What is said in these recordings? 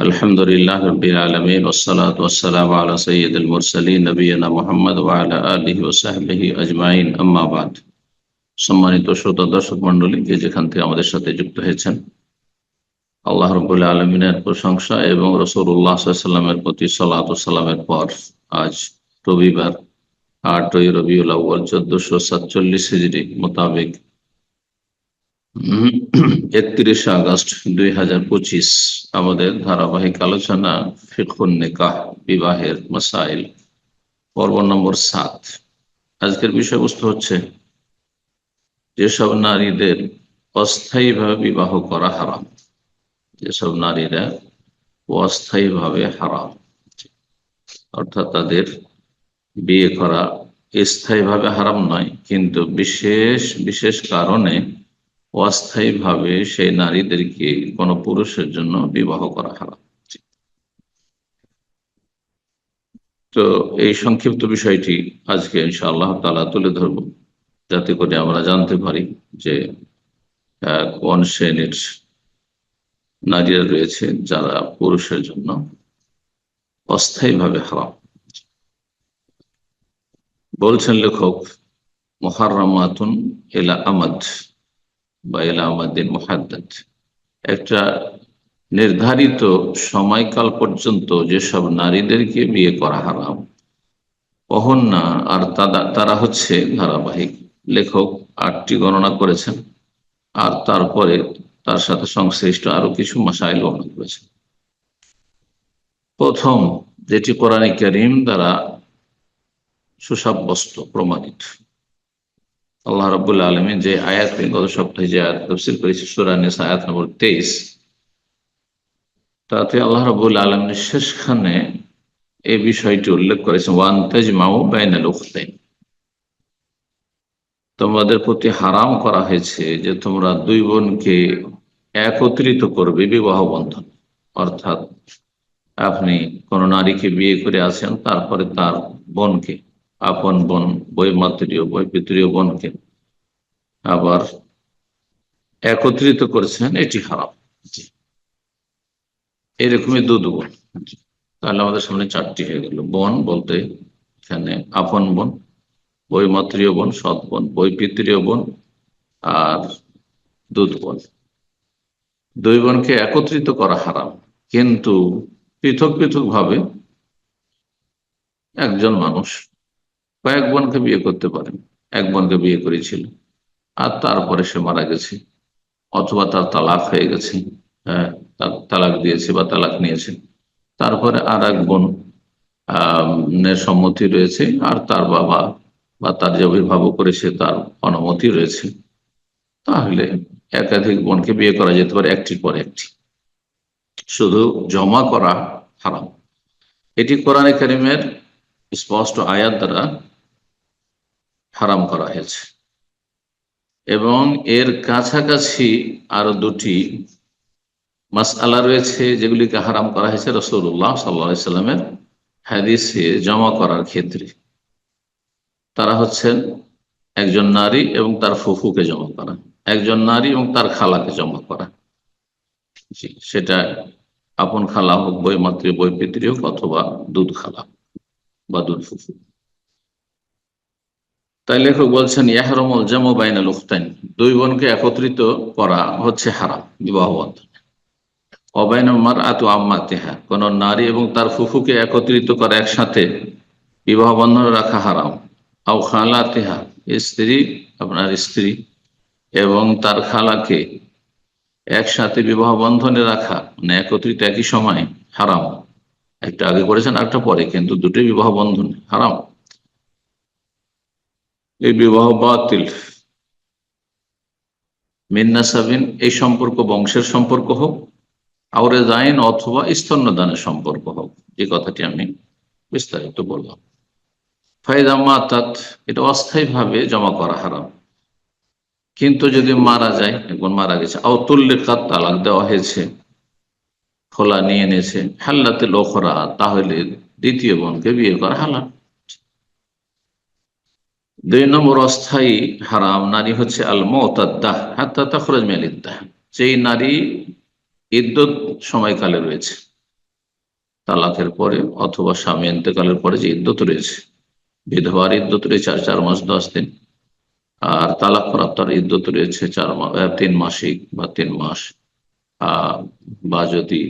الحمد لله رب العالمين والصلاة والسلام على سيد المرسلين نبينا محمد وعلى آله وصحبه أجمعين أما بعد সম্মানিত শ্রোতা দর্শক মন্ডলী যে যেখান থেকে আমাদের সাথে যুক্ত হয়েছেন আল্লাহ রবুল্লা আলমিনের প্রশংসা এবং রসুল্লাহ সাল্লামের প্রতি সালাত সালামের পর আজ রবিবার আটই রবিউল আউ্বাল চোদ্দশো সাতচল্লিশ হিজড়ি মোতাবেক একত্রিশে আগস্ট দুই হাজার পঁচিশ আমাদের ধারাবাহিক আলোচনা ফিকুন নিকাহ, বিবাহের মাসাইল, পর্ব নম্বর সাত। আজকের বিষয়বস্তু হচ্ছে, যেসব নারীদের অস্থায়ীভাবে বিবাহ করা হারাম, যেসব নারীরা অস্থায়ীভাবে হারাম, অর্থাৎ তাদের বিয়ে করা স্থায়ীভাবে হারাম নয়, কিন্তু বিশেষ বিশেষ কারণে অস্থায়ীভাবে সেই নারীদেরকে কোনো পুরুষের জন্য বিবাহ করা হারাম তো এই সংক্ষিপ্ত বিষয়টি আজকে ইনশাআল্লাহ তালা তুলে ধরব, যাতে করে আমরা জানতে পারি যে কোন শ্রেণির নারীরা রয়েছে যারা পুরুষের জন্য অস্থায়ীভাবে হারাম। বলছেন লেখক মোহারমাতুন এলা আমাদ। বা এলা আমাদের মহাদ্দাদ। একটা নির্ধারিত সময়কাল পর্যন্ত যেসব নারীদেরকে বিয়ে করা হারাম অহন না, আর তারা হচ্ছে ধারাবাহিক লেখক, আটটি গণনা করেছেন, আর তারপরে তার সাথে সংশ্লিষ্ট আরও কিছু মাসাইল বর্ণনা করেছেন। প্রথম, যেটি কোরআন করিম দ্বারা সুসাব্যস্ত, প্রমাণিত। আল্লাহ রবুল্লা আলমী যে আয়াত গত সপ্তাহে যে আয়াত তফসিল করেছে সুরানিস আয়াত নম্বর তেইশ, তাতে আল্লাহ রবুল আলমের শেষখানে এই বিষয়টি উল্লেখ করেছেন, ওয়ান তেজ মাউ বাইনাল উখতাইন তোমাদের প্রতি হারাম করা হয়েছে যে তোমরা দুই বোনকে একত্রিত করবে বিবাহ বন্ধন। অর্থাৎ আপনি কোন নারীকে বিয়ে করে আছেন, তারপরে তার বোনকে আপন বোন বই মাতৃয় বই পিতৃয় বোনকে আবার একত্রিত করেছেন এটি হারাম। এরকমই দুধ বোন তাহলে আমাদের সামনে চারটি হয়ে গেল। বোন বলতে এখানে আপন বোন বই মাতৃয় বোন, সৎ বোন বই পিতৃয় বোন আর দুধ বোন। দুই বোনকে একত্রিত করা হারাম। কিন্তু পৃথক পৃথক ভাবে একজন মানুষ কয়েক বোনকে বিয়ে করতে পারেন। এক বোনকে বিয়ে করেছিল, আর তারপরে সে মারা গেছে, অথবা তার তালাক হয়ে গেছে হ্যাঁ তালাক দিয়েছে বা তালাক নিয়েছে। তারপরে আর এক বোন সম্মতি রয়েছে, আর তার বাবা বা তার যে অভিভাবক করেছে তার অনুমতি রয়েছে। তাহলে একাধিক বোনকে বিয়ে করা যেতে পারে একটির পর একটি। শুধু জমা করা হারাম। এটি কোরআনে করিমের স্পষ্ট আয়াত দ্বারা হারাম করা হয়েছে। এবং এর কাছাকাছি আরও দুটি মাস আলা রয়েছে যেগুলিকে হারাম করা হয়েছে রসুল্লাহ সাল্লা সাল্লামের হাদিসে জমা করার ক্ষেত্রে। তারা হচ্ছেন একজন নারী এবং তার ফুফুকে জমা করা, একজন নারী এবং তার খালাকে জমা করা। সেটা আপন খালা হোক, বই মাতৃ, বই পিতৃ হোক অথবা দুধ খালা বা দুধ ফুফু। তাই লেখক বলছেন, ইয়াহরমল জামো বাইনাল উখতাইন। দুই বোনকে একত্রিত করা হচ্ছে হারাম, বিবাহ বন্ধন। অবায়নমার আতু আম্মাতেহা, কোন নারী এবং তার ফুফুকে একত্রিত করা একসাথে বিবাহ বন্ধন রাখা হারাম। আও খালাতেহা, স্ত্রী, আপনার স্ত্রী এবং তার খালাকে একসাথে বিবাহ বন্ধনে রাখা মানে একত্রিত একই সময় হারাম। একটা আগে করেছেন একটা পরে, কিন্তু দুটোই বিবাহ বন্ধন, হারাম। এই বিবাহ বাতিল। মিন্নাসাবিন এই সম্পর্ক বংশের সম্পর্ক হোক আউরে জাইন অথবা স্তন্যদানের সম্পর্ক হোক, যে কথাটি আমি বিস্তারিত বললাম। ফায়দাম্মা অর্থাৎ এটা অস্থায়ীভাবে জমা করা হারাম। কিন্তু যদি মারা যায় একবার মারা গেছে আউতুল্লিকাত তালাক দেওয়া হয়েছে, খোলা নিয়ে এনেছে হাল্লাতে লোখরা তাহলে দ্বিতীয় বোনকে বিয়ে করা হালাল। দুই নম্বর অস্থায়ী হারাম, নারী হচ্ছে আল মতাদ্দাহ যেই নারী ইদ্যুৎ সময়কালে রয়েছে, তালাকের পরে অথবা স্বামী এতেকালের পরে যে ইদ্যুৎ রয়েছে, বিধবার ইদ্যুৎ রয়েছে আর চার মাস দশ দিন, আর তালাক প্রাপ্তার ইদ্যুৎ রয়েছে চার মাস তিন মাসিক বা তিন মাস। বা যদি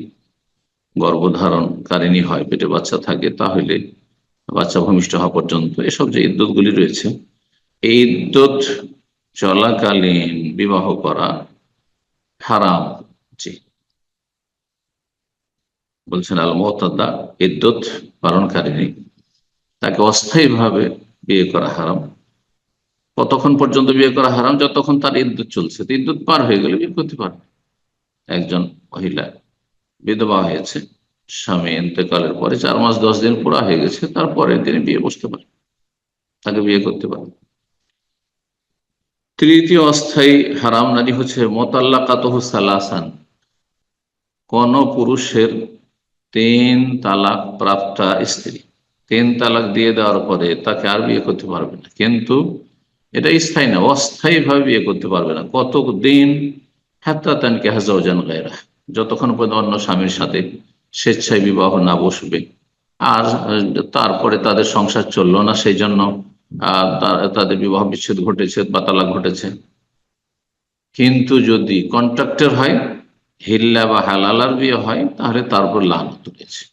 গর্ভধারণকারিণী হয়, পেটে বাচ্চা থাকে, তাহলে বাচ্চা ভূমিষ্ঠ হওয়া পর্যন্ত এসব যে ইদ্যুৎ গুলি রয়েছে, এই ইদ্যুৎ চলাকালীন বিবাহ করা হারাম জি। বলছেন আল মোহতাদা ইদ্যুৎ পালনকারিণী তাকে অস্থায়ীভাবে বিয়ে করা হারাম। কতক্ষণ পর্যন্ত বিয়ে করা হারাম, যতক্ষণ তার ইদ্যুৎ চলছে। ইদ্যুৎ পার হয়ে গেলে বিয়ে করতে পারবে। একজন মহিলা, বিধবা হয়েছে। স্বামী ইন্তেকালের পরে চার মাস দশ দিন পুরা হয়ে গেছে, তারপরে তিনি বিয়ে বসতে পারেন। তাকে বিয়ে করতে পারেন। তৃতীয় অস্থায়ী হারাম নারী হচ্ছে মোতাল্লাকাতহ সালাসান। কোন পুরুষের তিন তালাক প্রাপ্তা স্ত্রী, তিন তালাক দিয়ে দেওয়ার পরে তাকে আর বিয়ে করতে পারবে না। কিন্তু এটা স্থায়ী না অস্থায়ী ভাবে বিয়ে করতে পারবে না। কত দিন হাত্তা তানকে হাজাউজান গায়রা যতক্ষণ পর্যন্ত অন্য স্বামীর সাথে স্বেচ্ছায় বিবাহ না বসবে। আর তারপরে তাদের সংসার চলল না সেই জন্য তাদের বিবাহ বিচ্ছেদ ঘটেছে বা তালাক ঘটেছে। কিন্তু যদি কন্ট্রাক্টের হয়, হিল্লা বা হালালার বিয়ে হয়, তাহলে তারপর লানত রয়েছে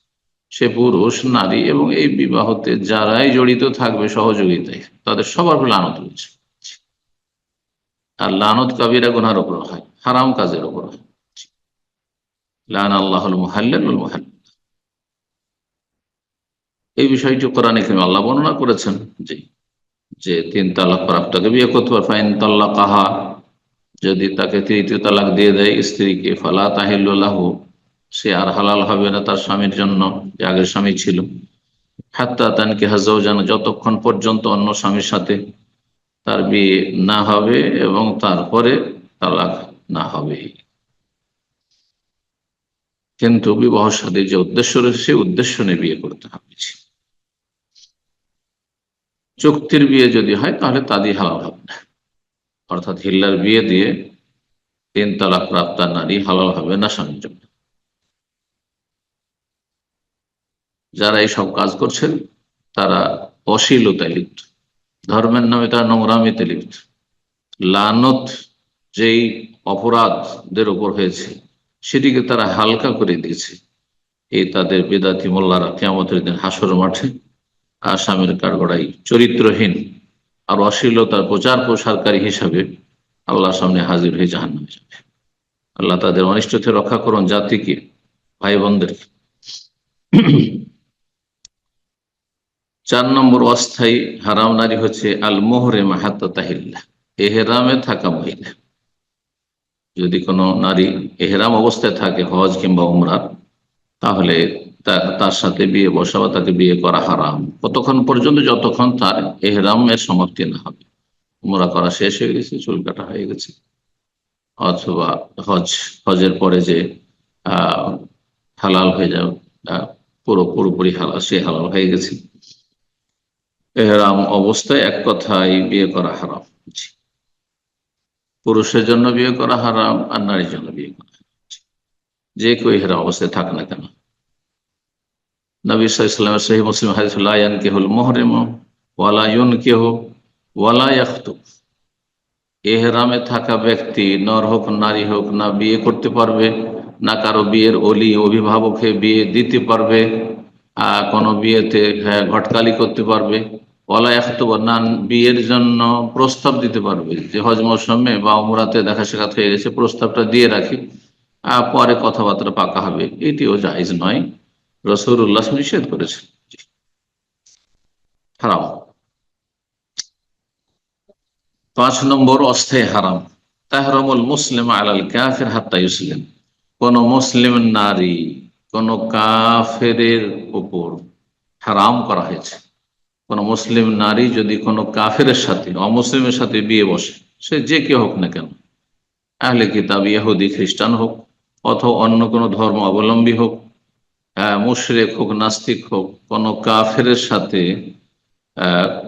সে পুরুষ, নারী এবং এই বিবাহতে যারাই জড়িত থাকবে সহযোগিতায়, তাদের সবার লানত রয়েছে আর লানত কাবিরা গুনার ওপর হয়, হারাম কাজের ওপর হয়। এই বিষয়টি কোরআন এখানে আল্লাহ বর্ণনা করেছেন যে যে তিন তালাক প্রাপ্তকে বিয়ে করতে পারে ফাইন তাল্লা কাহা যদি তাকে তৃতীয় তালাক দিয়ে দেয় স্ত্রীকে, ফালা তাহিল্লাহ সে আর হালাল হবে না তার স্বামীর জন্য, যে আগের স্বামী ছিল। হাত্তা তানকে হাজাও যেন যতক্ষণ পর্যন্ত অন্য স্বামীর সাথে তার বিয়ে না হবে এবং তারপরে তালাক না হবে। কিন্তু বিবাহ সাথে যে উদ্দেশ্য রয়েছে, সেই উদ্দেশ্য নিয়ে বিয়ে করতে হবে চুক্তির বিয়ে যদি হয়, তাহলে তা দিয়ে হালাল হবে না। অর্থাৎ হিল্লার বিয়ে দিয়ে তিন তালাক প্রাপ্ত নারী হালাল হবে না স্বামীর জন্য যারা এই সব কাজ করছেন, তারা অশ্লীলতায় লিপ্ত। ধর্মের নামে তারা নোংরামিতে লিপ্ত। লানত যেই অপরাধদের উপর হয়েছে সেটিকে তারা হালকা করে দিয়েছে। এই তাদের বেদাতি মোল্লারা কেমতের দিন হাসর মাঠে আসামের কাঠগড়াই চরিত্রহীন আর অশ্লীলতার প্রচার প্রসারকারী হিসাবে আল্লাহর সামনে হাজির হয়ে জাহান নামে যাবে। আল্লাহ তাদের অনিষ্ট থেকে রক্ষা করুন জাতিকে ভাই বোনদের চার নম্বর অস্থায়ী হারাম নারী হচ্ছে আল মোহরে মাহাত্তা তাহিল্লা এহেরামে থাকা মহিলা। যদি কোনো নারী এহেরাম অবস্থায় থাকে হজ কিংবা উমরার তাহলে তার সাথে বিয়ে বসা বা তাকে বিয়ে করা হারাম। কতক্ষণ পর্যন্ত যতক্ষণ তার এহরামের সমাপ্তি না হবে। উমরা করা শেষ হয়ে গেছে, চুল কাটা হয়ে গেছে। অথবা হজ, হজের পরে যে আহ হালাল হয়ে যাও পুরো, পুরোপুরি হালাল, সে হালাল হয়ে গেছে। এহরাম অবস্থায় এক কথায় বিয়ে করা হারাম। পুরুষের জন্য বিয়ে করা হারাম আর নারীর জন্য বিয়ে করা। যে কেউ এহরাম অবস্থায় থাক না কেন। নবী সাল্লামের সহি মুসলিম হাদিসুল্লাহ কে হল মোহরেম ওয়ালা কে হো ওয়ালা এহরামে থাকা ব্যক্তি নর হোক নারী হোক না বিয়ে করতে পারবে না কারও বিয়ের অলি অভিভাবকে বিয়ে দিতে পারবে কোনো বিয়েতে হ্যাঁ, ঘটকালি করতে পারবে না বিয়ের জন্য প্রস্তাব দিতে পারবে যে হজ মৌসুমে বা উমরাতে দেখা সাক্ষাৎ হয়ে গেছে, প্রস্তাবটা দিয়ে রাখি পরে কথাবার্তা পাকা হবে। এটিও জায়জ নয়। রসুর উল্লাস নিষেধ করেছেন। হারাম। পাঁচ নম্বর, অস্থায়ী হারাম। তাহরমুল মুসলিম আলাল কাফের হাত্তা ইসলিম কোন মুসলিম নারী, কোন কাফেরের উপর হারাম করা হয়েছে। কোন মুসলিম নারী যদি কোনো কাফের সাথে, অমুসলিমের সাথে বিয়ে বসে, সে যে কেউ হোক না কেন, আহলে কিতাব ইয়াহুদি খ্রিস্টান হোক, অথবা অন্য কোনো ধর্ম অবলম্বী হোক মুশরেক হোক, নাস্তিক হোক, কোন কাফের সাথে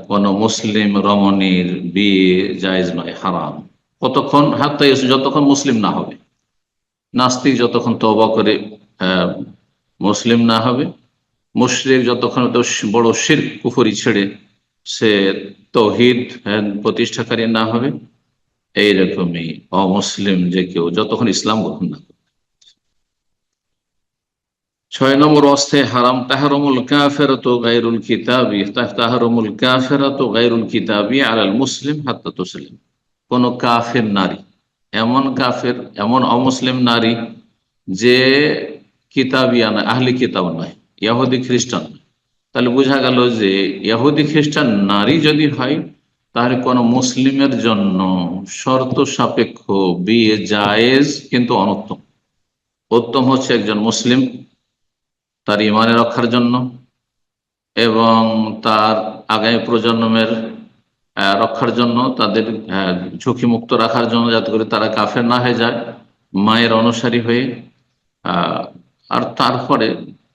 কোন মুসলিম রমণীর বিয়ে জায়জ নয়, হারাম। কতক্ষণ হাত যতক্ষণ মুসলিম না হবে, নাস্তিক যতক্ষণ তবা করে মুসলিম না হবে মুশরিক যতক্ষণ তো বড় শির কুফরি ছেড়ে সে তহিদ প্রতিষ্ঠাকারী না হবে, এইরকমই অমুসলিম যে কেউ যতক্ষণ ইসলাম গ্রহণ না করবে। ছয় নম্বর অস্থায় হারাম, তাহারমুল কাফেরত গাইরুল কিতাবি তাহারমুল কাফেরত গাইরুল কিতাবি আলাল মুসলিম হাত্তা তসলিম। কোন কাফের নারী, এমন কাফের, এমন অমুসলিম নারী যে কিতাবিয়া নয় আহলি কিতাব নয়। ইয়াহুদি খ্রিস্টান। তাহলে বোঝা গেল যে ইয়াহুদি খ্রিস্টান নারী যদি হয়, তাহলে কোন মুসলিমের জন্য শর্ত সাপেক্ষ বিয়ে জায়েজ কিন্তু অনুত্তম। উত্তম হচ্ছে একজন মুসলিম, তার ইমানে রক্ষার জন্য এবং তার আগামী প্রজন্মের রক্ষার জন্য, তাদের ঝুঁকি মুক্ত রাখার জন্য যাতে করে তারা কাফের না হয়ে যায়, মায়ের অনুসারী হয়ে আর তারপরে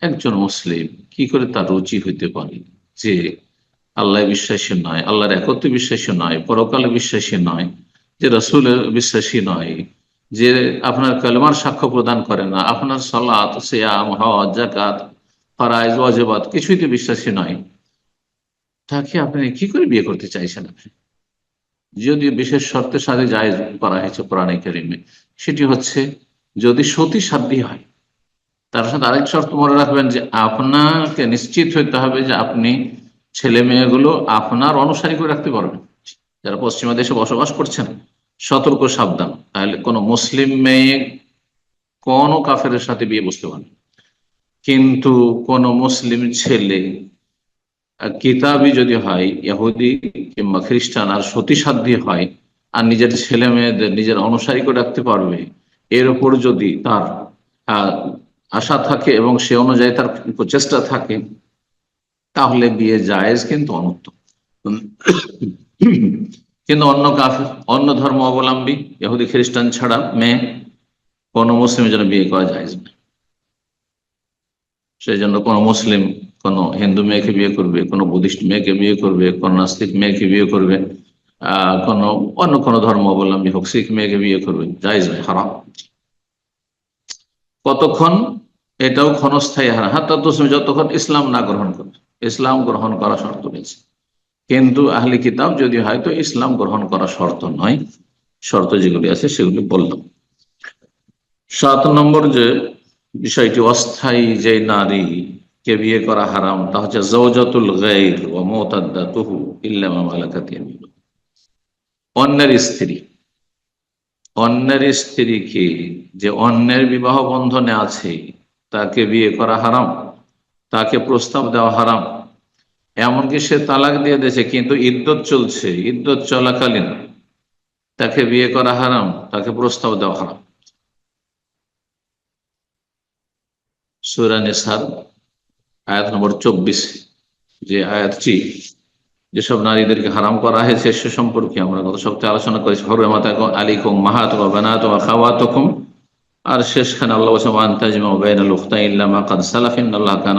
একজন মুসলিম কি করে তার রুচি হইতে পারে? যে আল্লাহ বিশ্বাসী নয়, আল্লাহর একত্রে বিশ্বাসী নয়, পরকালে বিশ্বাসী নয়, যে রসুলের বিশ্বাসী নয়, যে আপনার কালমার সাক্ষ্য প্রদান করে না, আপনার সালাত, সিয়াম, হজ জাকাত ফরাইজ, ওয়াজবাত কিছুইতে বিশ্বাসী নয়। তাকে আপনি কি করে বিয়ে করতে চাইছেন আপনি? যদি বিশেষ শর্তের সাথে জায়জ করা হয়েছে কোরআনে কেরিমে, সেটি হচ্ছে যদি সতী সাধ্যী হয় তার সাথে আরেক শর্ত মনে রাখবেন যে আপনাকে নিশ্চিত হইতে হবে যে আপনি ছেলে মেয়েগুলো আপনার অনুসারী করে রাখতে পারবেন। যারা পশ্চিমা দেশে বসবাস করছেন, সতর্ক, সাবধান। তাহলে কোনো মুসলিম মেয়ে কোন কাফের সাথে বিয়ে বসতে পারেন কিন্তু কোন মুসলিম ছেলে কিতাবি যদি হয়, ইহুদি কিংবা খ্রিস্টান, আর সতীসাধ্যী হয়, আর নিজের ছেলে মেয়েদের নিজের অনুসারী করে রাখতে পারবে, এর উপর যদি তার আশা থাকে এবং সে অনুযায়ী তার প্রচেষ্টা থাকে, তাহলে বিয়ে জায়েজ কিন্তু অনুত্তম। কিন্তু অন্য কাফের অন্য ধর্ম অবলম্বী, ইহুদি, খ্রিস্টান ছাড়া মেয়ে, কোন মুসলিমের জন্য বিয়ে করা যায় না সেই জন্য কোনো মুসলিম, কোন হিন্দু মেয়েকে বিয়ে করবে, কোনো বুদ্ধিস্ট মেয়েকে বিয়ে করবে, কোন নাস্তিক মেয়েকে বিয়ে করবে, আহ, কোন অন্য কোনো ধর্ম অবলম্বী হোক শিখ মেয়েকে বিয়ে করবে, জায়জ হারাম। কতক্ষণ? এটাও ক্ষণস্থায়ী হারা হাত্তা তসমি যতক্ষণ ইসলাম না গ্রহণ করবে ইসলাম গ্রহণ করা শর্ত রয়েছে। কিন্তু আহলি কিতাব যদি হয়তো ইসলাম গ্রহণ করা শর্ত নয়। শর্ত যেগুলি আছে, সেগুলি বললাম। সাত নম্বর যে বিষয়টি, অস্থায়ী যে নারী কে বিয়ে করা হারাম, তা হচ্ছে জৌজাতুল গাইর ও মোতাদ্দাতুহু ইল্লামা মালাকাতি অন্যের স্ত্রী। অন্যের স্ত্রীকে যে অন্যের বিবাহ বন্ধনে আছে, তাকে বিয়ে করা হারাম, তাকে প্রস্তাব দেওয়া হারাম। এমনকি সে তালাক দিয়ে দিয়েছে, কিন্তু ইদ্যত চলছে, ইদ্যত চলাকালীন তাকে বিয়ে করা হারাম, তাকে প্রস্তাব দেওয়া হারাম। সুরানি সুরানিসার আয়াত নম্বর চব্বিশ, যে আয়াতটি যেসব নারীদেরকে হারাম করা হয়েছে, সে সম্পর্কে আমরা গত সপ্তাহে আলোচনা করেছি। হরমাতা আলিকুম মাহাত বানাত খাওয়াতকুম। আর শেষখানে আল্লাহ আল্লাহ কান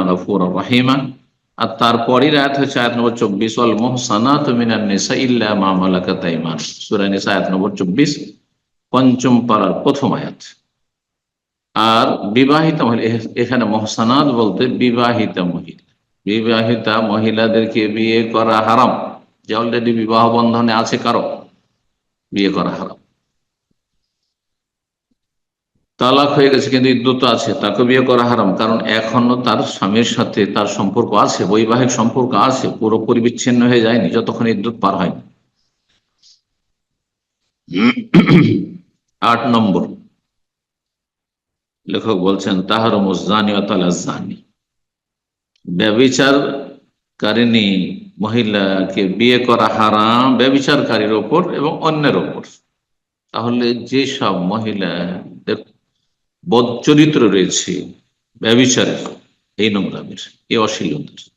আর তারপরই আয়াত হচ্ছে আয়াত নম্বর চব্বিশ অল মোহসানাত মিনান নিসা ইল্লা মা নিসা আয়াত নম্বর চব্বিশ, পঞ্চম পাড়ার প্রথম আয়াত। আর বিবাহিত মহিলা, এখানে মহসানাত বলতে বিবাহিত মহিলা। বিবাহিতা মহিলাদেরকে বিয়ে করা হারাম। যে অলরেডি বিবাহ বন্ধনে আছে কারও, বিয়ে করা হারাম। তালাক হয়ে গেছে কিন্তু ইদ্যুত আছে, তাকে বিয়ে করা হারাম। কারণ এখনও তার স্বামীর সাথে তার সম্পর্ক আছে, বৈবাহিক সম্পর্ক আছে পুরোপুরি বিচ্ছিন্ন হয়ে যায়নি, যতক্ষণ ইদ্যুৎ পার হয়নি। আট নম্বর। লেখক বলছেন তাহার মুজানি জানি ব্যবিচার কারিনী মহিলাকে বিয়ে করা হারাম, ব্যবিচারকারীর ওপর এবং অন্যের ওপর। তাহলে যেসব মহিলাদের বদচরিত্র রয়েছে ব্যবিচারের, এই নোংরামের, এই অশ্লীলতার।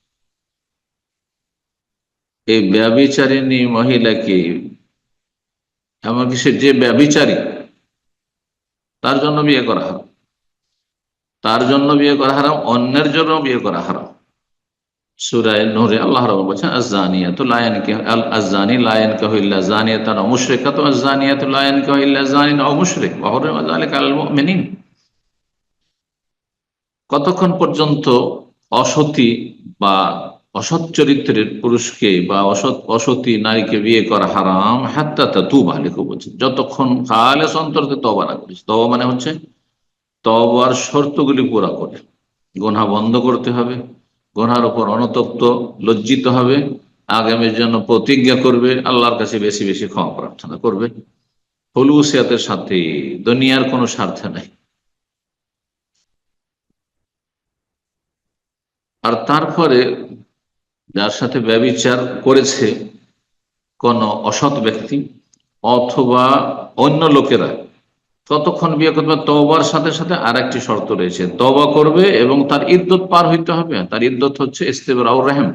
এই ব্যবিচারিণী মহিলাকে, এমনকি সে যে ব্যবিচারী, তার জন্য বিয়ে করা হারাম। তার জন্য বিয়ে করা হারাম, অন্যের জন্য বিয়ে করা হারাম। সুরায় আল্লাহ বলেছেন, আজ-জানিয়াতু লা ইয়ানকিহু আল-আজ-জানি লা ইয়ানকিহু ইল্লা জানিয়াতান আও মুশরিকাতুন আজ-জানিয়াতু লা ইয়ানকিহু ইল্লা জানিন আও মুশরিক। ওয়া হুররিমা যালিকা কতক্ষণ পর্যন্ত অসতী বা অসৎ চরিত্রের পুরুষকে বা অসৎ, অসতী নারীকে বিয়ে করা হারাম, হাত্তা তা তু বালিকে বলছে যতক্ষণ খালে অন্তরতে তবা না করিস। তবা মানে হচ্ছে তবার শর্তগুলি পুরা করে। গোনা বন্ধ করতে হবে। গোনার উপর অনতপ্ত, লজ্জিত হবে, আগামীর জন্য প্রতিজ্ঞা করবে, আল্লাহর কাছে বেশি বেশি ক্ষমা প্রার্থনা করবে। হলুসিয়াতের সাথে দুনিয়ার কোনো স্বার্থে নাই। আর তারপরে যার সাথে ব্যবিচার করেছে কোন অসৎ ব্যক্তি অথবা অন্য লোকেরা ততক্ষণ বিয়ে করবে তবার সাথে সাথে আর একটি শর্ত রয়েছে। তবা করবে এবং তার ইদ্যত পার হইতে হবে। তার ইদ্যত হচ্ছে ইস্তেবরাউর রাহেম।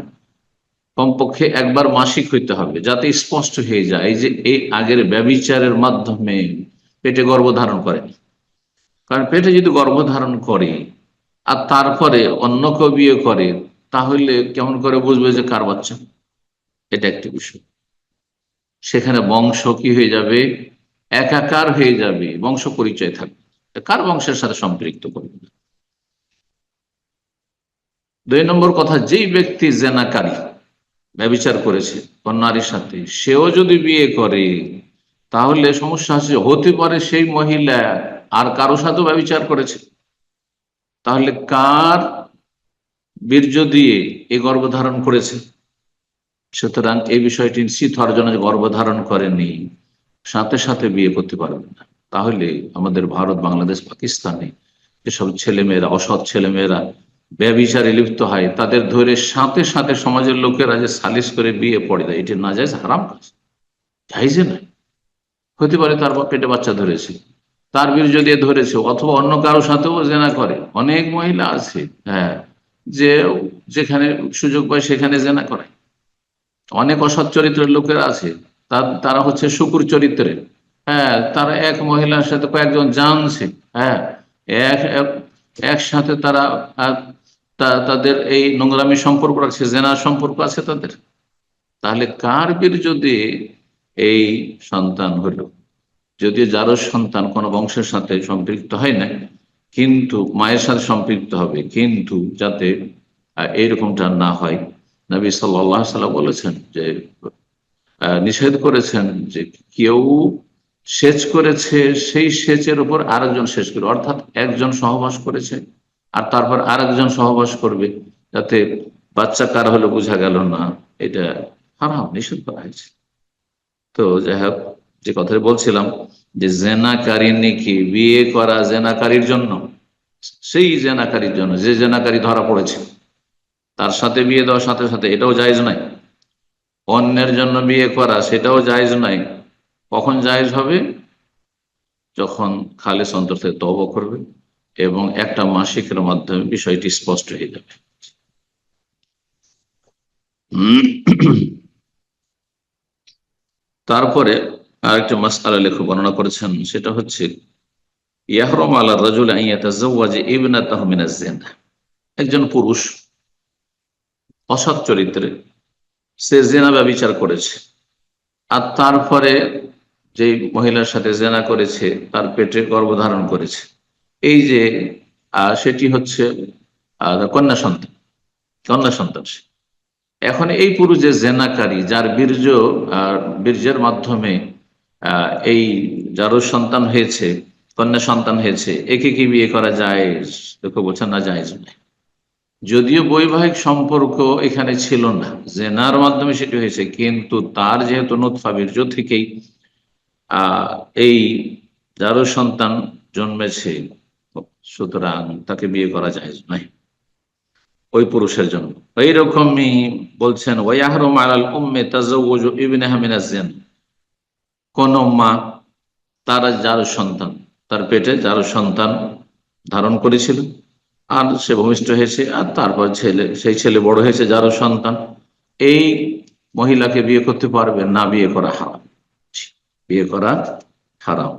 কমপক্ষে একবার মাসিক হইতে হবে, যাতে স্পষ্ট হয়ে যায় যে এই আগের ব্যবিচারের মাধ্যমে পেটে গর্ভধারণ করে। কারণ পেটে যদি গর্ভধারণ করে আর তারপরে অন্য কেউ বিয়ে করে, তাহলে কেমন করে বুঝবে যে কার বাচ্চা? এটা একটি বিষয়। সেখানে বংশ কি হয়ে যাবে? একাকার হয়ে যাবে, বংশ পরিচয় থাকবে। কার বংশের সাথে সম্পৃক্ত করবে? দুই নম্বর কথা, যেই ব্যক্তি জেনাকারী, ব্যবচার করেছে নারীর সাথে, সেও যদি বিয়ে করে, তাহলে সমস্যা আছে হতে পারে সেই মহিলা আর কারও সাথেও ব্যবচার করেছে। তাহলে কার বীর্য দিয়ে এই গর্ভধারণ করেছে? সুতরাং এই বিষয়টি নিশ্চিত হওয়ার জন্য গর্ভধারণ করেনি সাথে সাথে বিয়ে করতে পারবে না। তাহলে আমাদের ভারত, বাংলাদেশ, পাকিস্তানে যেসব ছেলেমেয়েরা, অসৎ ছেলেমেয়েরা, ব্যবিচারে লিপ্ত হয়, তাদের ধরে সাথে সাথে সমাজের লোকেরা যে সালিশ করে বিয়ে পড়ে দেয়, এটি না যায় হারাম কাজ। যাইছে না হতে পারে তার পেটে বাচ্চা ধরেছে, তার বীর্য দিয়ে ধরেছে, অথবা অন্য কারও সাথেও জেনা করে। অনেক মহিলা আছে হ্যাঁ যে যেখানে সুযোগ পায় সেখানে জেনা করে অনেক অসৎ চরিত্রের লোকেরা আছে তারা হচ্ছে শুকুর চরিত্রের। হ্যাঁ তারা এক মহিলার সাথে কয়েকজন জানছে হ্যাঁ। এক একসাথে তারা তাদের এই নোংরামি সম্পর্ক রাখছে জেনার সম্পর্ক আছে তাদের। তাহলে কার বীর যদি এই সন্তান হলো যদিও যারও সন্তান কোনো বংশের সাথে সম্পৃক্ত হয় না কিন্তু মায়ের সাথে সম্পৃক্ত হবে, কিন্তু যাতে এইরকমটা না হয়, নবী সাল্লাহ সাল্লাম বলেছেন যে নিষেধ করেছেন যে কেউ সেচ করেছে, সেই সেচের উপর আরেকজন শেষ করে অর্থাৎ একজন সহবাস করেছে আর তারপর আরেকজন সহবাস করবে যাতে বাচ্চা কার হলে বোঝা গেল না, এটা হারাম, নিষেধ করা হয়েছে। তো যাই হোক, যে কথাটা বলছিলাম যে জেনাকারী নাকি বিয়ে করা জেনাকারীর জন্য? সেই জেনাকারীর জন্য, যে জেনাকারী ধরা পড়েছে, তার সাথে বিয়ে দেওয়ার সাথে সাথে এটাও জায়জ নাই অন্যের জন্য বিয়ে করা সেটাও জায়জ নাই। কখন জায়জ হবে? যখন খালে সন্তর তব করবে এবং একটা মাসিকের মাধ্যমে বিষয়টি স্পষ্ট হয়ে যাবে। তারপরে আরেকটা মাসালা লেখক বর্ণনা করেছেন, সেটা হচ্ছে, ইয়াহরম আল্লাহ রাজুল একজন পুরুষ অসৎ চরিত্রে সে জেনা ব্যবচার করেছে। আর তারপরে যে মহিলার সাথে জেনা করেছে, তার পেটে গর্ভধারণ করেছে। এই যে সেটি হচ্ছে কন্যা সন্তান কন্যা সন্তান এখন এই পুরুষ যে জেনাকারী, যার বীর্য বীর্যের মাধ্যমে এই যারও সন্তান হয়েছে, কন্যা সন্তান হয়েছে, একে কি বিয়ে করা যায়? দেখো বলছেন না। যায় যদিও বৈবাহিক সম্পর্ক এখানে ছিল না, জেনার মাধ্যমে সেটি হয়েছে, কিন্তু তার যেহেতু নোৎফা বীর্য থেকেই এই যারও সন্তান জন্মেছে, সুতরাং তাকে বিয়ে করা যায় নাই ওই পুরুষের জন্য। এইরকমই বলছেন ওয়াহরম আলাল উম্মে তাজাউজু ইবনে হামিনা জেন কোন মা তারা যার সন্তান, তার পেটে যার সন্তান ধারণ করেছিল। আর সে ভূমিষ্ঠ হয়েছে, আর তারপর ছেলে, সেই ছেলে বড় হয়েছে, যারও সন্তান। এই মহিলাকে বিয়ে করতে পারবে না, বিয়ে করা হারাম। বিয়ে করা হারাম।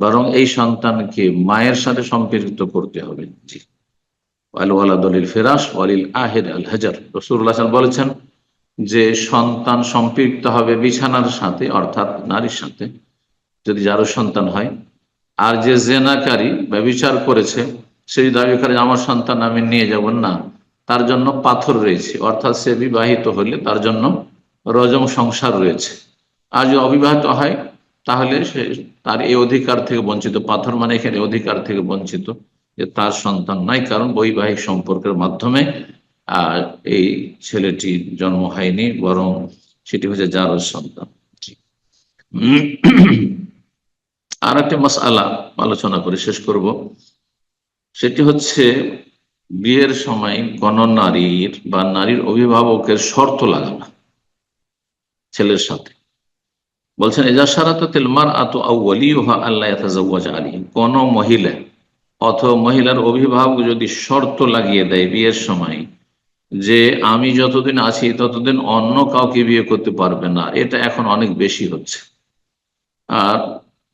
বরং এই সন্তানকে মায়ের সাথে সম্পৃক্ত করতে হবে। জি। দলিল ফেরাস ওয়ালিল আহেদ আল হাজার। রসুল্লাহ বলেছেন যে সন্তান সম্পৃক্ত হবে বিছানার সাথে, অর্থাৎ নারীর সাথে। যদি যারও সন্তান হয়, আর যে জেনাকারী ব্যবচার করেছে সেই দাবি করে আমার সন্তান আমি নিয়ে যাব না। তার জন্য পাথর রয়েছে। অর্থাৎ সে বিবাহিত হলে তার জন্য রজম সংসার রয়েছে। আর যদি অবিবাহিত হয়, তাহলে সে তার এই অধিকার থেকে বঞ্চিত। পাথর মানে এখানে অধিকার থেকে বঞ্চিত যে তার সন্তান নাই কারণ বৈবাহিক সম্পর্কের মাধ্যমে আর এই ছেলেটি জন্ম হয়নি, বরং সেটি হচ্ছে যার সন্তান। আর একটি আলা আলোচনা করে শেষ করব। সেটি হচ্ছে বিয়ের সময় কোন নারীর বা নারীর অভিভাবকের শর্ত লাগানো ছেলের সাথে। বলছেন এজা সারাতাতিল মার আত আউ্লিহা আল্লাহ আলী কোন মহিলা অথবা মহিলার অভিভাবক যদি শর্ত লাগিয়ে দেয় বিয়ের সময় যে, আমি যতদিন আছি ততদিন অন্য কাউকে বিয়ে করতে পারবে না। এটা এখন অনেক বেশি হচ্ছে। আর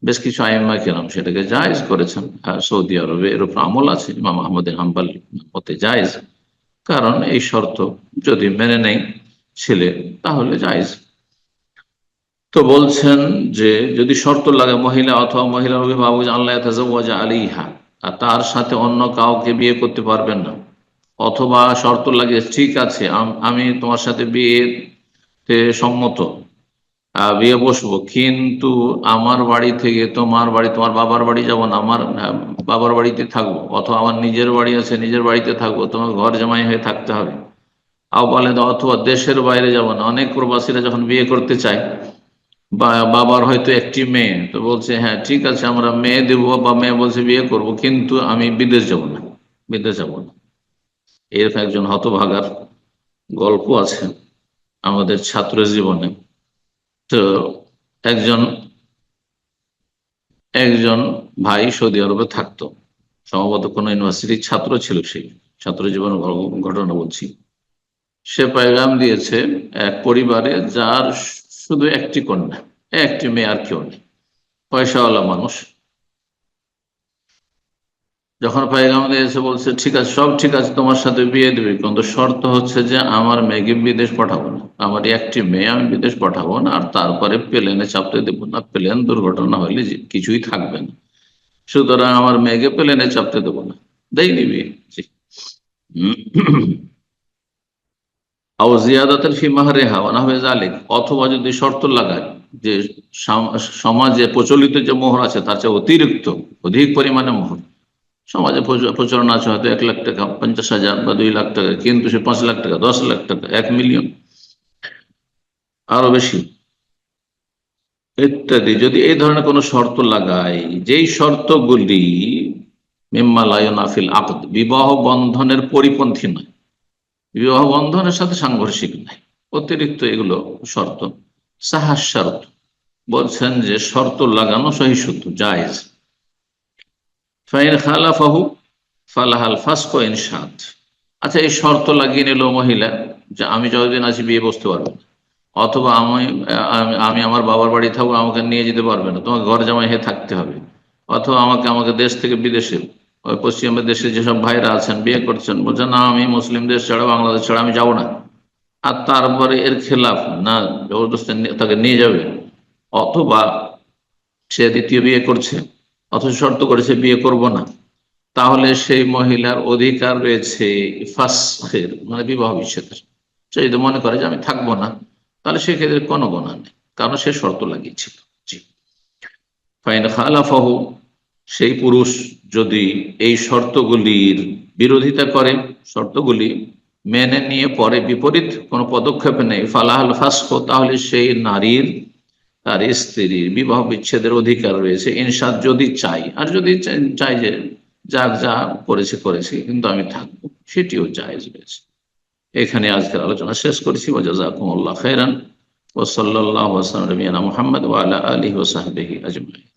বেশ কিছু আইমা কেরাম সেটাকে জায়জ করেছেন। সৌদি আরবে এর আমল আছে, ইমাম আহমদের হাম্বাল মতে জায়জ। কারণ এই শর্ত যদি মেনে নেই ছেলে, তাহলে জায়জ। তো বলছেন যে যদি শর্ত লাগে মহিলা অথবা মহিলার অভিভাবক আল্লাহ আলিহা আর তার সাথে অন্য কাউকে বিয়ে করতে পারবেন না। অথবা শর্ত লাগে ঠিক আছে আমি তোমার সাথে বিয়েতে সম্মত। বিয়ে বসবো। কিন্তু আমার বাড়ি থেকে তোমার বাড়ি, তোমার বাবার বাড়ি যাব না, আমার বাবার বাড়িতে থাকব। অথবা আমার নিজের বাড়ি আছে, নিজের বাড়িতে থাকব, তোমার ঘর জামাই হয়ে থাকতে হবে। আও বলে অথবা দেশের বাইরে যাব না। অনেক প্রবাসীরা যখন বিয়ে করতে চায়, বা বাবার হয়তো একটি মেয়ে, তো বলছে হ্যাঁ ঠিক আছে, আমরা মেয়ে দেবো বা মেয়ে বলছে বিয়ে করব, কিন্তু আমি বিদেশ যাব না, বিদেশ যাব না। এরকম একজন হতভাগার গল্প আছে আমাদের ছাত্র জীবনে তো একজন একজন ভাই সৌদি আরবে থাকতো। সম্ভবত কোন ইউনিভার্সিটির ছাত্র ছিল সেই ছাত্র জীবন ঘটনা বলছি। সে পায়গাম দিয়েছে এক পরিবারে যার শুধু একটি কন্যা, একটি মেয়ে আর কেউ নেই। পয়সাওয়ালা মানুষ। যখন পায়গাম এসে বলছে, ঠিক আছে, সব ঠিক আছে, তোমার সাথে বিয়ে দেবে, কিন্তু শর্ত হচ্ছে যে আমার মেয়েকে বিদেশ পাঠাবো না। আমার একটি মেয়ে আমি বিদেশ পাঠাবো না, আর তারপরে প্লেনে চাপতে দেবো না। প্লেন দুর্ঘটনা হলে কিছুই থাকবে না। সুতরাং আমার মেয়েকে প্লেনে চাপতে দেবো না। দেয়নি বিয়ে। অথবা যদি শর্ত লাগায় যে সমাজে প্রচলিত যে মোহর আছে, তার চেয়ে অতিরিক্ত, অধিক পরিমাণে মোহর। সমাজে প্রচলন আছে হয়তো এক লাখ টাকা, পঞ্চাশ হাজার বা দুই লাখ টাকা, কিন্তু সে পাঁচ লাখ টাকা, দশ লাখ টাকা, এক মিলিয়ন। আরও বেশি। ইত্যাদি। যদি এই ধরনের কোনো শর্ত লাগায় যেই শর্তগুলি মেম্মালায়নাফিল আকদ, বিবাহ বন্ধনের পরিপন্থী নয়। বিবাহ বন্ধনের সাথে সাংঘর্ষিক নাই অতিরিক্ত এগুলো শর্ত। সাহাস শর্ত। বলছেন যে শর্ত লাগানো সহিষ্ণু জায়েজ। ফাইন খালাফাহু ফালাহাল ফাসকো ইনসাদ আচ্ছা এই শর্ত লাগিয়ে নিল মহিলা যে আমি যতদিন আছি বিয়ে বসতে পারব না। অথবা আমি আমি আমার বাবার বাড়ি থাকব আমাকে নিয়ে যেতে পারবে না। তোমাকে ঘর জামাই হয়ে থাকতে হবে। অথবা আমাকে আমাকে দেশ থেকে বিদেশে, ওই পশ্চিমবঙ্গের দেশে যেসব ভাইরা আছেন, বিয়ে করছেন, বলছেন, না, আমি মুসলিম দেশ ছাড়া, বাংলাদেশ ছাড়া আমি যাব না। আর তারপরে এর খেলাফ, না, জবরদস্তি তাকে নিয়ে যাবে। অথবা সে দ্বিতীয় বিয়ে করছে। অথচ শর্ত করেছে বিয়ে করব না। তাহলে সেই মহিলার অধিকার রয়েছে ফাসের মানে বিবাহ বিচ্ছেদের। সে যদি মনে করে যে আমি থাকব না, তাহলে সেক্ষেত্রে কোনো গোনা নেই, কারণ সে শর্ত লাগিয়েছিল। ফাইন খালাফাহু, সেই পুরুষ যদি এই শর্তগুলির বিরোধিতা করে, শর্তগুলি মেনে নিয়ে পরে বিপরীত কোনো পদক্ষেপ নেই, ফালাহাল ফাস্ক, তাহলে সেই নারীর তার স্ত্রীর বিবাহ বিচ্ছেদের অধিকার রয়েছে ইনসাদ যদি চাই, আর যদি চাই যে যার যা করেছে করেছে, কিন্তু আমি থাকব, সেটিও জায়েজ রয়েছে। এখানে আজকের আলোচনা শেষ করেছি। ওজাজাকুমুল্লাহ খেরান ও সাল্লাহ মোহাম্মদ ওয়ালা আলী ওসাহবিহি আজমাই